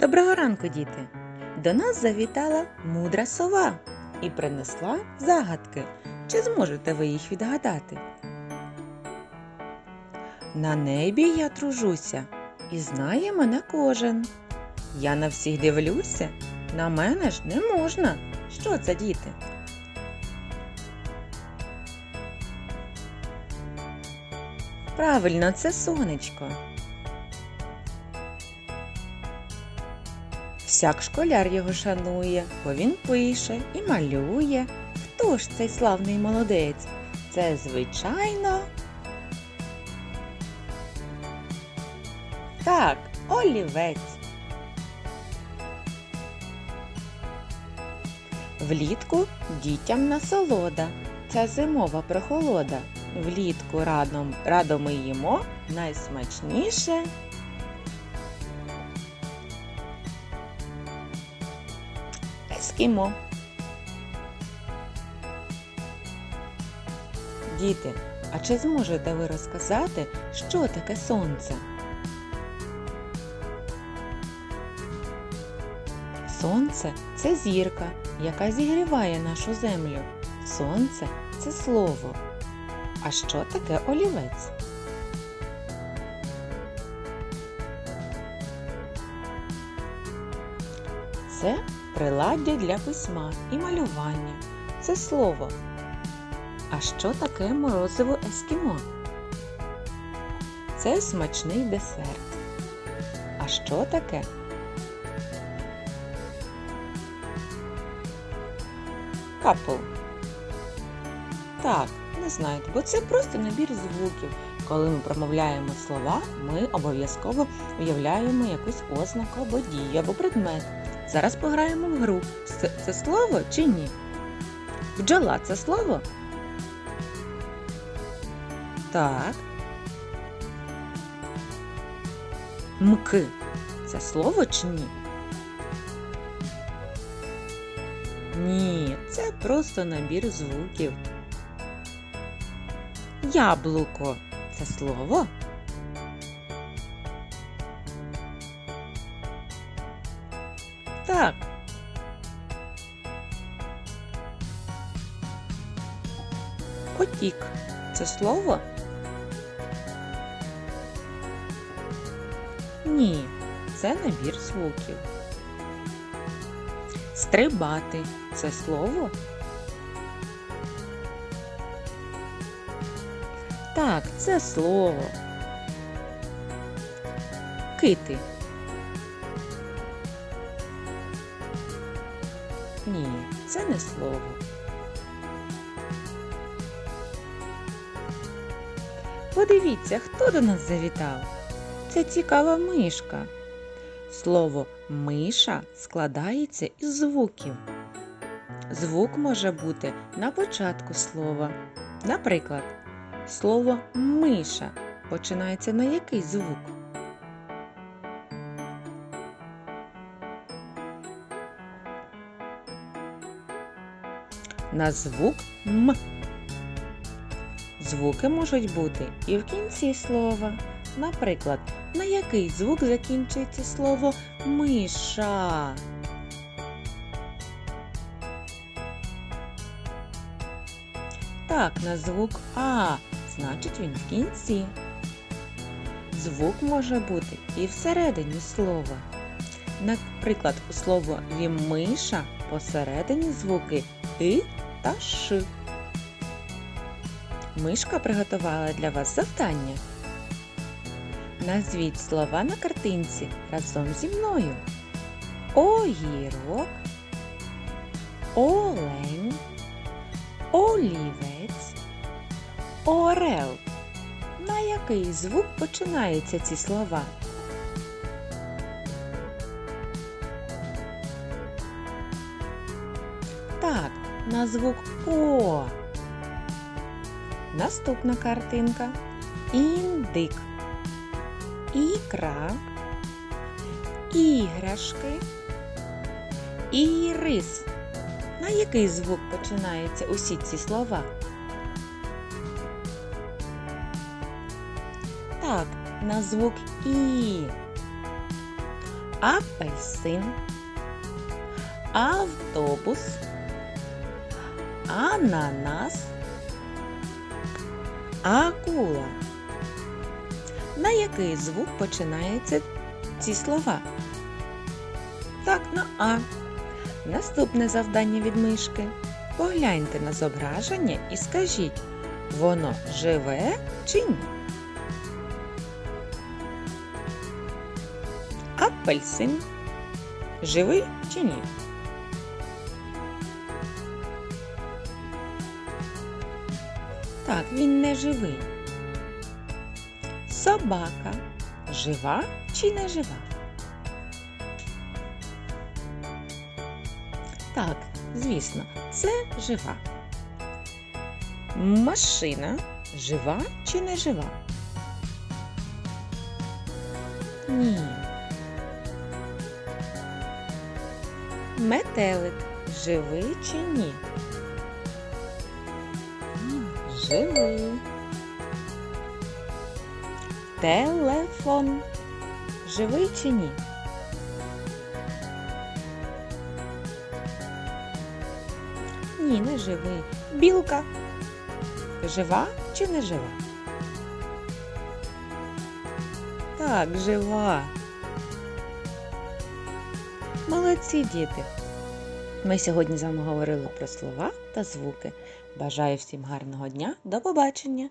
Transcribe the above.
Доброго ранку, діти! До нас завітала мудра сова і принесла загадки. Чи зможете ви їх відгадати? На небі я тружуся, і знає мене кожен. Я на всіх дивлюся, на мене ж не можна. Що це, діти? Правильно, це сонечко. Всяк школяр його шанує, бо він пише і малює. Хто ж цей славний молодець? Це, звичайно. Так, олівець. Влітку дітям насолода. Це зимова прохолода. Влітку радом, радо ми їмо найсмачніше. Ескімо. Діти, а чи зможете ви розказати, що таке сонце? Сонце це зірка, яка зігріває нашу землю. Сонце це слово. А що таке олівець? Це приладдя для письма і малювання. Це слово. А що таке морозиво ескімо? Це смачний десерт. А що таке? Капл. Так, не знаєте, бо це просто набір звуків. Коли ми промовляємо слова, ми обов'язково уявляємо якусь ознаку або дію, або предмет. Зараз пограємо в гру. Це, слово чи ні? Бджола це слово? Так. Мки це слово чи ні? Ні, це просто набір звуків. Яблуко це слово? Так. Потік це слово? Ні, це набір звуків. Стрибати це слово? Так, це слово. Кити. Ні, це не слово. Подивіться, хто до нас завітав. Це цікава мишка. Слово миша складається із звуків. Звук може бути на початку слова. Наприклад, слово миша починається на який звук? На звук М. Звуки можуть бути і в кінці слова. Наприклад, на який звук закінчується слово миша? Так, на звук А, значить він в кінці. Звук може бути і всередині слова. Наприклад, у слово вімиша посередині звуки И та Ш. Мишка приготувала для вас завдання. Назвіть слова на картинці разом зі мною. Огірок, олень, олівець, орел. На який звук починаються ці слова? На звук О. Наступна картинка. Індик ікра, іграшки, ірис. На який звук починаються усі ці слова? Так, на звук І. апельсин, автобус, ананас, акула. На який звук починаються ці слова? Так, на А. Наступне завдання від мишки. Погляньте на зображення і скажіть, воно живе чи ні? Апельсин. Живий чи ні? Так, він не живий. Собака. Жива чи не жива? Так, звісно, це жива. Машина жива чи не жива? Ні. Метелик живий чи ні? Живий. Телефон живий чи ні? Ні, не живий. Білка. Жива чи не жива? Так, жива. Молодці діти. Ми сьогодні з вами говорили про слова та звуки. Бажаю всім гарного дня. До побачення!